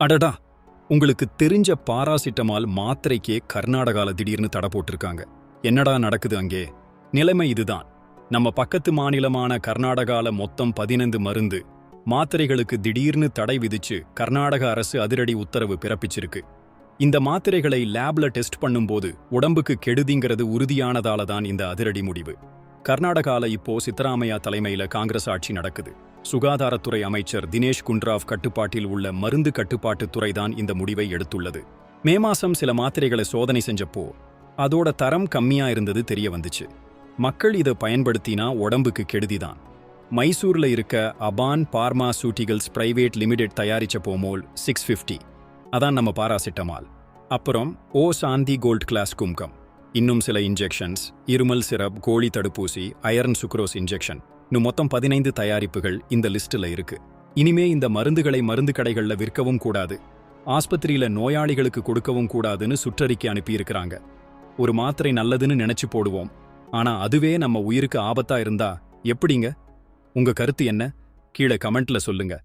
அடடா உங்களுக்கு தெரிஞ்ச பாராசிட்டமால் மாத்திரைக்கே கர்நாடகால திடீர்னு தடை போட்டிருக்காங்க. என்னடா நடக்குது அங்கே? நிலைமை இதுதான். நம்ம பக்கத்து மாநிலமான கர்நாடகால மொத்தம் பதினைந்து மருந்து மாத்திரைகளுக்கு திடீர்னு தடை விதிச்சு கர்நாடக அரசு அதிரடி உத்தரவு பிறப்பிச்சிருக்கு. இந்த மாத்திரைகளை லேப்ல டெஸ்ட் பண்ணும்போது உடம்புக்கு கெடுதிங்கிறது உறுதியானதால தான் இந்த அதிரடி முடிவு. கர்நாடகால இப்போ சித்தராமையா தலைமையில காங்கிரஸ் ஆட்சி நடக்குது. சுகாதாரத்துறை அமைச்சர் தினேஷ் குண்ட்ராவ் கட்டுப்பாட்டில் உள்ள மருந்து கட்டுப்பாட்டுத் துறை தான் இந்த முடிவை எடுத்துள்ளது. மே மாசம் சில மாத்திரைகளை சோதனை செஞ்சப்போ அதோட தரம் கம்மியா இருந்தது தெரிய வந்துச்சு. மக்கள் இதை பயன்படுத்தினா உடம்புக்கு கெடுதிதான். மைசூர்ல இருக்க அபான் பார்மாசூட்டிகல்ஸ் பிரைவேட் லிமிடெட் தயாரிச்ச போமோல் சிக்ஸ் ஃபிஃப்டி. அதான் நம்ம பாராசிட்டமால். அப்புறம் ஓ சாந்தி கோல்ட் கிளாஸ் கும்கம். இன்னும் சில இன்ஜெக்ஷன்ஸ் இருமல் சிரப் கோழி தடுப்பூசி அயர்ன் சுக்ரோஸ் இன்ஜெக்ஷன் இன்னும் மொத்தம் பதினைந்து தயாரிப்புகள் இந்த லிஸ்ட்ல இருக்கு. இனிமே இந்த மருந்துகளை மருந்து கடைகள்ல விற்கவும் கூடாது. ஆஸ்பத்திரியில நோயாளிகளுக்கு கொடுக்கவும் கூடாதுன்னு சுற்றறிக்கை அனுப்பியிருக்கிறாங்க. ஒரு மாத்திரை நல்லதுன்னு நினைச்சு போடுவோம். ஆனா அதுவே நம்ம உயிருக்கு ஆபத்தா இருந்தா எப்படிங்க? உங்க கருத்து என்ன? கீழே கமெண்ட்ல சொல்லுங்க.